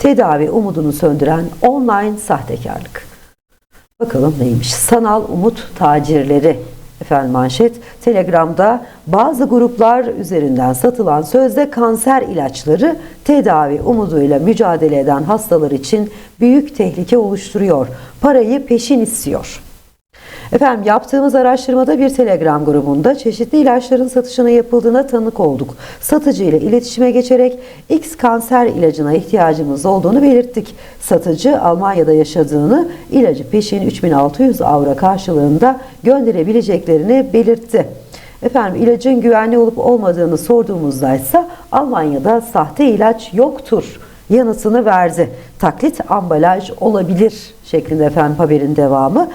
Tedavi umudunu söndüren online sahtekarlık. Bakalım neymiş? Sanal umut tacirleri. Efendim manşet Telegram'da bazı gruplar üzerinden satılan sözde kanser ilaçları tedavi umuduyla mücadele eden hastalar için büyük tehlike oluşturuyor. Parayı peşin istiyor. Efendim yaptığımız araştırmada bir Telegram grubunda çeşitli ilaçların satışına yapıldığına tanık olduk. Satıcı ile iletişime geçerek X kanser ilacına ihtiyacımız olduğunu belirttik. Satıcı Almanya'da yaşadığını, ilacı peşin 3600 avro karşılığında gönderebileceklerini belirtti. Efendim ilacın güvenli olup olmadığını sorduğumuzda ise Almanya'da sahte ilaç yoktur yanıtını verdi. Taklit ambalaj olabilir şeklinde efendim haberin devamı.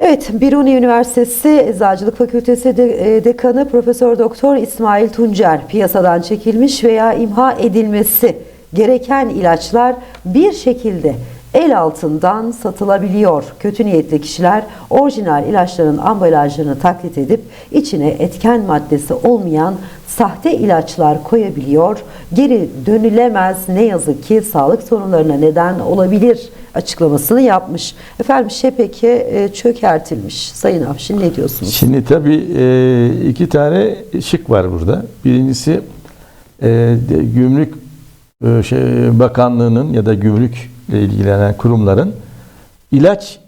Evet, Biruni Üniversitesi Eczacılık Fakültesi de- e, Dekanı Profesör Doktor İsmail Tuncer piyasadan çekilmiş veya imha edilmesi gereken ilaçlar bir şekilde el altından satılabiliyor. Kötü niyetli kişiler orijinal ilaçların ambalajlarını taklit edip içine etken maddesi olmayan sahte ilaçlar koyabiliyor. Geri dönülemez ne yazık ki sağlık sorunlarına neden olabilir açıklamasını yapmış. Efendim e, çökertilmiş. Sayın Afşin ne diyorsunuz? Şimdi tabii e, iki tane şık var burada. Birincisi e, Gümrük şey, Bakanlığı'nın ya da gümrükle ilgilenen kurumların ilaç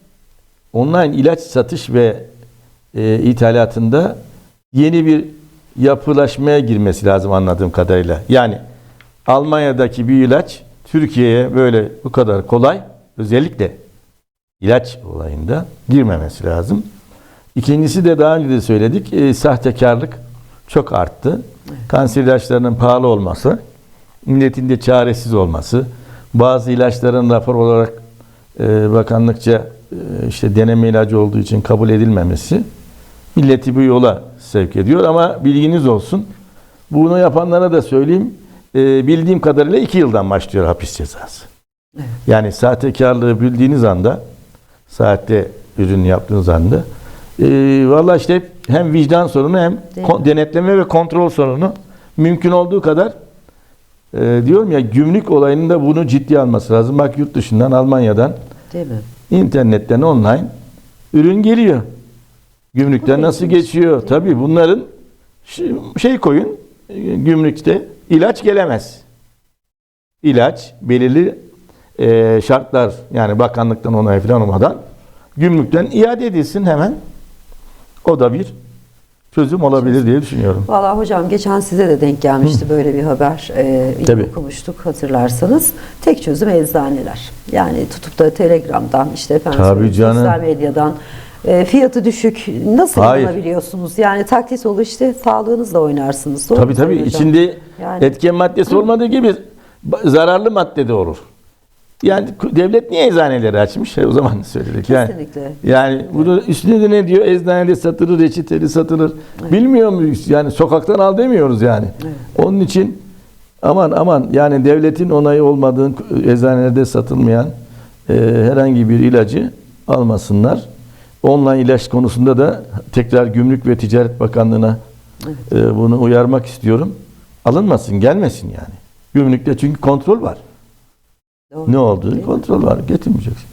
online ilaç satış ve e, ithalatında yeni bir yapılaşmaya girmesi lazım anladığım kadarıyla. Yani Almanya'daki bir ilaç Türkiye'ye böyle bu kadar kolay özellikle ilaç olayında girmemesi lazım. İkincisi de daha önce de söyledik, e, sahtekarlık çok arttı. Kanser ilaçlarının pahalı olması, milletin de çaresiz olması, bazı ilaçların rapor olarak e, bakanlıkça e, işte deneme ilacı olduğu için kabul edilmemesi milleti bu yola sevk ediyor. Ama bilginiz olsun, bunu yapanlara da söyleyeyim, e, bildiğim kadarıyla iki yıldan başlıyor hapis cezası. Yani sahtekarlığı bildiğiniz anda, saatte ürün yaptığınız anda, e, valla işte hem vicdan sorunu hem denetleme ve kontrol sorunu mümkün olduğu kadar e, diyorum ya gümrük olayının da bunu ciddiye alması lazım. Bak yurt dışından Almanya'dan Değil mi? internetten online ürün geliyor. Gümrükten Bu nasıl ilginç. geçiyor? Tabii bunların şey- şey koyun e, gümrükte ilaç gelemez. İlaç belirli e, şartlar yani bakanlıktan onay falan olmadan gümrükten iade edilsin hemen. O da bir çözüm olabilir diye düşünüyorum. Valla hocam geçen size de denk gelmişti böyle bir haber. Ee, Tabii. okumuştuk hatırlarsanız. Tek çözüm eczaneler. Yani tutup da Telegram'dan işte efendim Tabii canım. sosyal medyadan e, fiyatı düşük nasıl Hayır. alabiliyorsunuz? Yani taklit olur işte sağlığınızla oynarsınız. Doğru Tabii tabii Hocam? içinde Yani- etken maddesi olmadığı gibi zararlı madde de olur. Yani devlet niye eczaneleri açmış? O zaman söyledik. Yani, Kesinlikle. yani bunu üstüne de ne diyor? Eczanede satılır, reçeteli satılır. Bilmiyor muyuz? Yani sokaktan al demiyoruz yani. Onun için aman aman yani devletin onayı olmadığı eczanelerde satılmayan e, herhangi bir ilacı almasınlar. Online ilaç konusunda da tekrar Gümrük ve Ticaret Bakanlığı'na e, bunu uyarmak istiyorum. Alınmasın, gelmesin yani. Gümrükte çünkü kontrol var. Doğru. Ne olduğu Değil mi? kontrol var. Getirmeyeceksin.